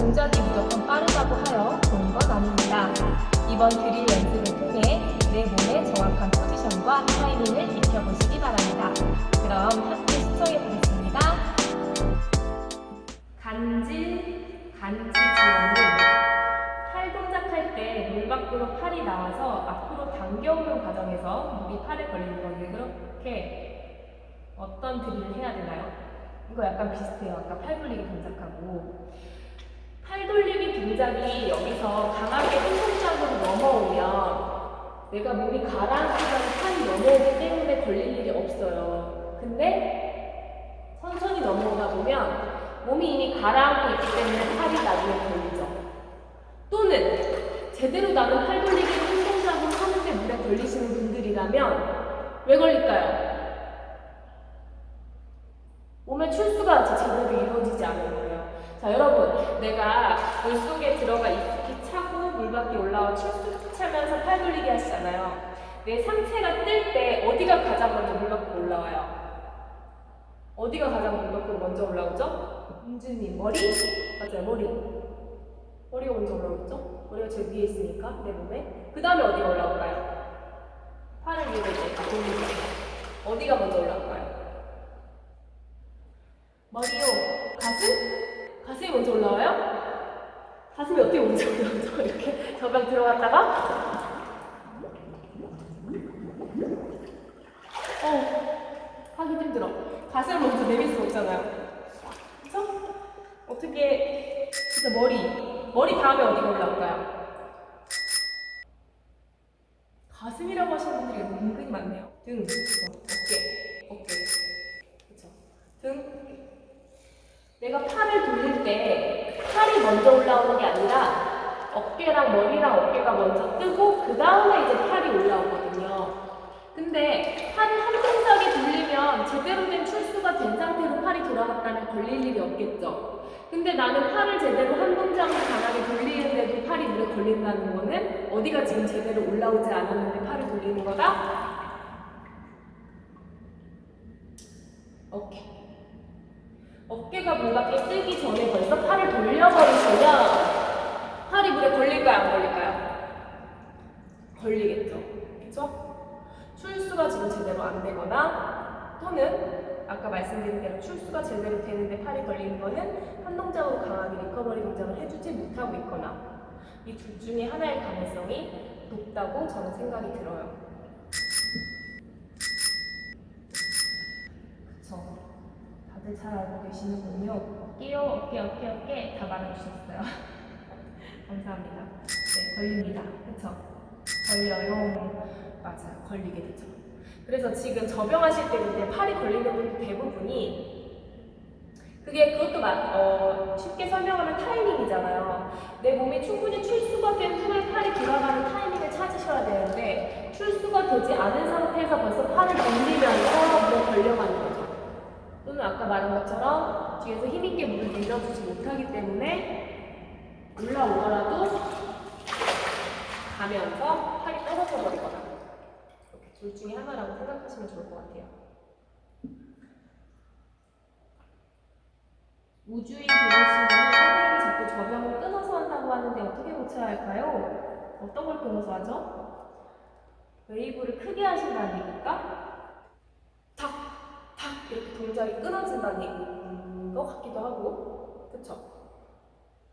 동작이 무조건 빠르다고 하여 좋은 건 아닙니다. 이번 드릴 연습을 통해 내 몸의 정확한 포지션과 타이밍을 익혀보시기 바랍니다. 그럼 함께 시청해 보겠습니다. 간질, 간질 지원은 팔 동작할 때 물 밖으로 팔이 나와서 앞으로 당겨오는 과정에서 물이 팔에 걸리는 건데 그렇게 어떤 드릴을 해야 되나요? 이거 약간 비슷해요. 아까 팔 돌리기 동작하고 팔 돌리기 동작이 여기서 강하게 손동작으로 넘어오면 내가 몸이 가라앉으면 팔이 넘어오기 때문에 걸릴 일이 없어요. 근데 천천히 넘어오다 보면 몸이 이미 가라앉고 있기 때문에 팔이 나중에 걸리죠. 또는 제대로 나는 팔 돌리기를 손동작으로 하는데 물에 걸리시는 분들이라면 왜 걸릴까요? 몸의 출수가 제대로 이루어지지 않은 거예요. 자, 여러분, 내가 물 속에 들어가 익숙히 차고 물 밖에 올라와 출수 차면서 팔 돌리기 하시잖아요. 내 상체가 뜰 때 어디가 가장 먼저 물 밖으로 올라와요? 어디가 가장 물 밖으로 먼저 올라오죠? 은주님, 머리? 맞아요, 머리. 머리가 먼저 올라오겠죠? 머리가 제일 위에 있으니까, 내 몸에. 그 다음에 어디가 올라올까요? 팔을 위로 이제 돌리고. 어디가 먼저 올라올까요? 머리요. 가슴? 가슴이 먼저 올라와요? 가슴이 어떻게 먼저 올라오죠? 이렇게 저병 들어갔다가 어 하기 힘들어. 가슴을 먼저 내밀 수 없잖아요. 그쵸? 어떻게 진짜 머리 머리 다음에 어디가 올라올까요? 가슴이라고 하시는 분들이 은근히 많네요. 등? 어깨, 어깨, 그쵸? 등, 내가 팔을 돌릴 때 팔이 먼저 올라오는 게 아니라 어깨랑 머리랑 어깨가 먼저 뜨고 그 다음에 이제 팔이 올라오거든요. 근데 팔을 한 동작에 돌리면 제대로 된 출수가 된 상태로 팔이 돌아갔다면 걸릴 일이 없겠죠. 근데 나는 팔을 제대로 한 동작으로 강하게 돌리는데도 팔이 물에 걸린다는 거는 어디가 지금 제대로 올라오지 않았는데 팔을 돌리는 거다? 오케이. 어깨가 물 밖에 뜨기 전에 벌써 팔을 돌려버리시면 팔이 물에 걸릴까요? 안 걸릴까요? 걸리겠죠. 그쵸? 출수가 지금 제대로 안 되거나 또는 아까 말씀드린 대로 출수가 제대로 되는데 팔이 걸리는 거는 한 동작으로 강하게 리커버리 동작을 해주지 못하고 있거나 이 둘 중에 하나의 가능성이 높다고 저는 생각이 들어요. 그쵸. 다들 잘 알고 계시는군요. 어깨요, 어깨, 어깨, 어깨 다 말해주셨어요. 감사합니다. 네, 걸립니다. 그쵸? 걸려요. 맞아요. 걸리게 되죠. 그래서 지금 저병하실 때 그때 팔이 걸리는 분들 대부분이 그게 그것도 막, 어, 쉽게 설명하면 타이밍이잖아요. 내 몸이 충분히 출수가 된 후에 팔이 돌아가는 타이밍을 찾으셔야 되는데 출수가 되지 않은 상태에서 벌써 팔을 돌리면서. 또는 아까 말한 것처럼 뒤에서 힘있게 물을 밀어주지 못하기 때문에 올라오더라도 가면서 팔이 떨어져 버리거나 이렇게 둘 중에 하나라고 생각하시면 좋을 것 같아요. 우주인 교수님이 선생님이 자꾸 저병을 끊어서 한다고 하는데 어떻게 고쳐야 할까요? 어떤 걸 끊어서 하죠? 웨이브를 크게 하신다는 얘기일까? 동작이 끊어진다는 것 같기도 하고 그쵸?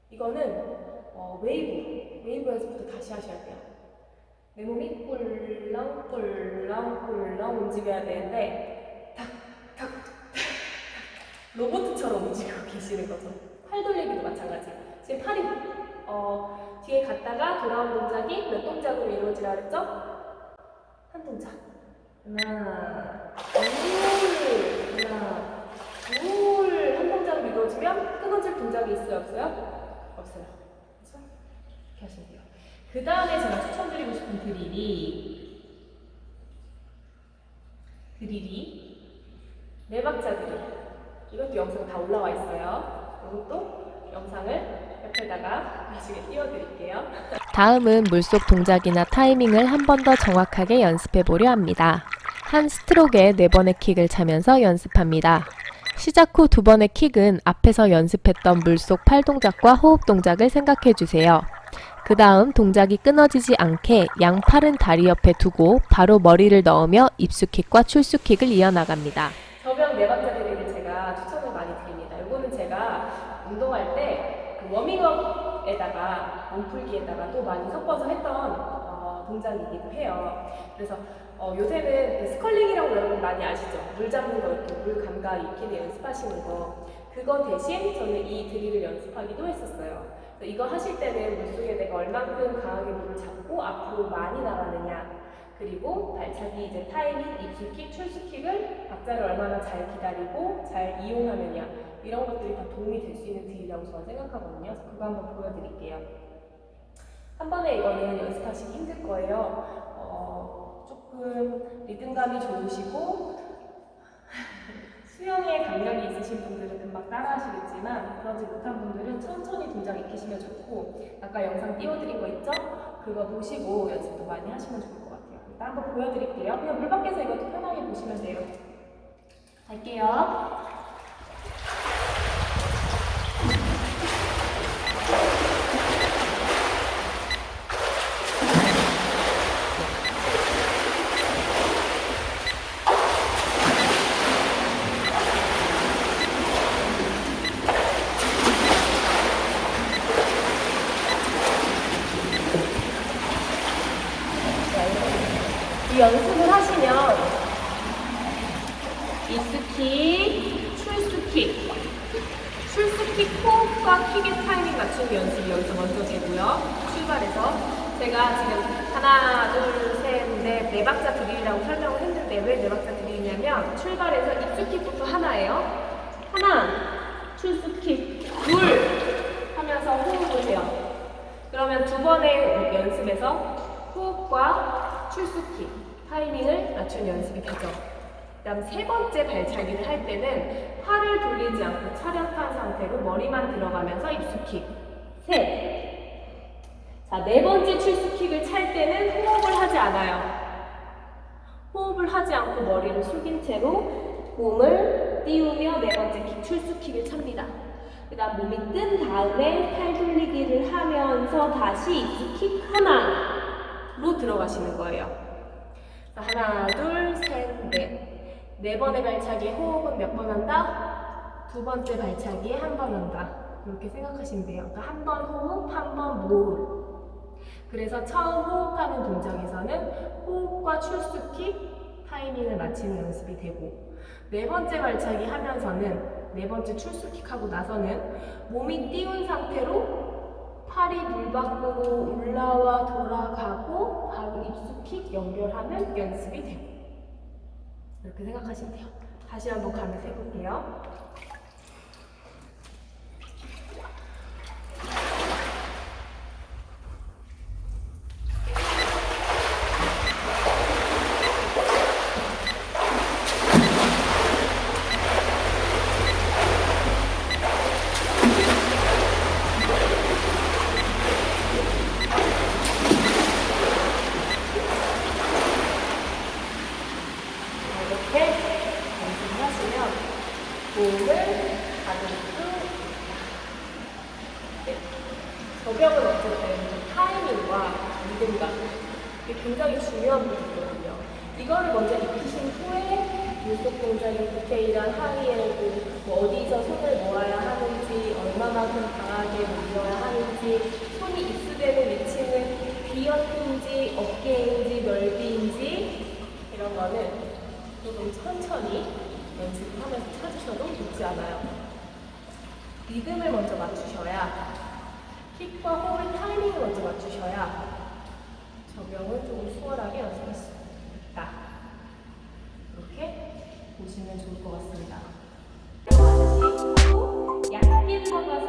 이거는 어, 웨이브, 웨이브 연습부터 다시 하셔야 돼요. 내 몸이 꿀렁 꿀렁 꿀렁 움직여야 되는데 탁! 탁! 탁! 로봇처럼 움직이고 계시는 거죠. 팔 돌리기도 마찬가지. 지금 팔이 어, 뒤에 갔다가 돌아온 동작이 몇 동작으로 이루어지라 그랬죠? 한 동작. 하나, 둘, 하나, 둘. 한 동작으로 끊어질 동작이 있어요, 없어요? 없어요. 그렇죠? 이렇게 하시면 돼요. 그 다음에 제가 추천드리고 싶은 드릴이 드릴이 네 박자 드릴. 이것도 영상 다 올라와 있어요. 이것도 영상을 옆에다가 나중에 띄워드릴게요. 다음은 물속 동작이나 타이밍을 한 번 더 정확하게 연습해 보려 합니다. 한 스트로크에 네 번의 킥을 차면서 연습합니다. 시작 후 두 번의 킥은 앞에서 연습했던 물속 팔 동작과 호흡 동작을 생각해 주세요. 그 다음 동작이 끊어지지 않게 양 팔은 다리 옆에 두고 바로 머리를 넣으며 입수킥과 출수킥을 이어나갑니다. 저병 네 번째 드릴을 제가 추천을 많이 드립니다. 이거는 제가 운동할 때 그 워밍업에다가 몸풀기에다가 또 많이 섞어서 했던 어, 동작이기도 해요. 그래서 어, 요새는 그 스컬링이라고 여러분 많이 아시죠? 물 잡는 거 이렇게 물 감각 익히는 연습하시는 거. 그거 대신 저는 이 드릴을 연습하기도 했었어요. 이거 하실 때는 물속에 내가 얼만큼 강하게 물을 잡고 앞으로 많이 나가느냐 그리고 발차기 이제 타이밍, 입수킥, 출수킥을 박자를 얼마나 잘 기다리고 잘 이용하느냐 이런 것들이 다 도움이 될 수 있는 딜이라고 저는 생각하거든요. 그래서 그거 한번 보여드릴게요. 한 번에 이거는 연습하시기 힘들 거예요. 어, 조금 리듬감이 좋으시고 수영에 감각이 있으신 분들은 금방 따라하시겠지만 그러지 못한 분들은 천천히 동작 익히시면 좋고 아까 영상 띄워드린 거 있죠? 그거 보시고 연습도 많이 하시면 좋을 것 같아요. 일단 한번 보여드릴게요. 그냥 물 밖에서 이것도 편하게 보시면 돼요. 갈게요. 이 연습을 하시면 입스킥, 출스킥, 출스킥 호흡과 킥의 타이밍 맞추는 연습이 여기서 먼저 되고요. 출발해서 제가 지금 하나, 둘, 셋, 넷, 네 박자 드릴이라고 설명을 했는데 왜 네 박자 드릴이냐면 출발해서 입스킥부터 하나예요. 하나, 출스킥, 둘 하면서 호흡을 해요. 그러면 두 번의 연습에서 호흡과 출수킥, 타이밍을 맞춘 연습이 되죠. 그다음 세 번째 발차기를 할 때는 팔을 돌리지 않고 차렷한 상태로 머리만 들어가면서 입수킥. 셋. 자, 네 번째 출수킥을 찰 때는 호흡을 하지 않아요. 호흡을 하지 않고 머리를 숙인 채로 몸을 띄우며 네 번째 킥, 출수킥을 찹니다. 그 다음 몸이 뜬 다음에 팔 돌리기를 하면서 다시 입수킥 하나로 들어가시는 거예요. 자, 하나, 둘, 셋, 넷. 네 번의 발차기에 호흡은 몇 번 한다? 두 번째 발차기에 한 번 한다. 이렇게 생각하시면 돼요. 그러니까 한 번 호흡, 한 번 모음. 그래서 처음 호흡하는 동작에서는 호흡과 출수킥 타이밍을 맞추는 연습이 되고 네 번째 발차기 하면서는 네 번째 출수킥하고 나서는 몸이 띄운 상태로 팔이 물 밖으로 올라와 돌아가고 바로 입수킥 연결하는 연습이 되고 이렇게 생각하시면 돼요. 다시 한번 가면서 해볼게요. 이렇게 연습을 하시면 몸을 가질 수 있다. 네. 저벽은 어쨌든 타이밍과 리듬감 이게 굉장히 중요한 부분이거든요. 이거를 먼저 익히신 후에 물속 동작이 디테일한 하이에고 뭐 어디서 손을 모아야 하는지 얼마만큼 강하게 밀어야 하는지 손이 입수되는 위치는 귀옆인지 어깨인지 넓이인지 이런 거는 조금 천천히 연습을 하면서 찾으셔도 좋지 않아요. 리듬을 먼저 맞추셔야 킥과 호흡의 타이밍을 먼저 맞추셔야 적용을 조금 수월하게 연습할 수 있다. 이렇게 보시면 좋을 것 같습니다. 얇게 접어서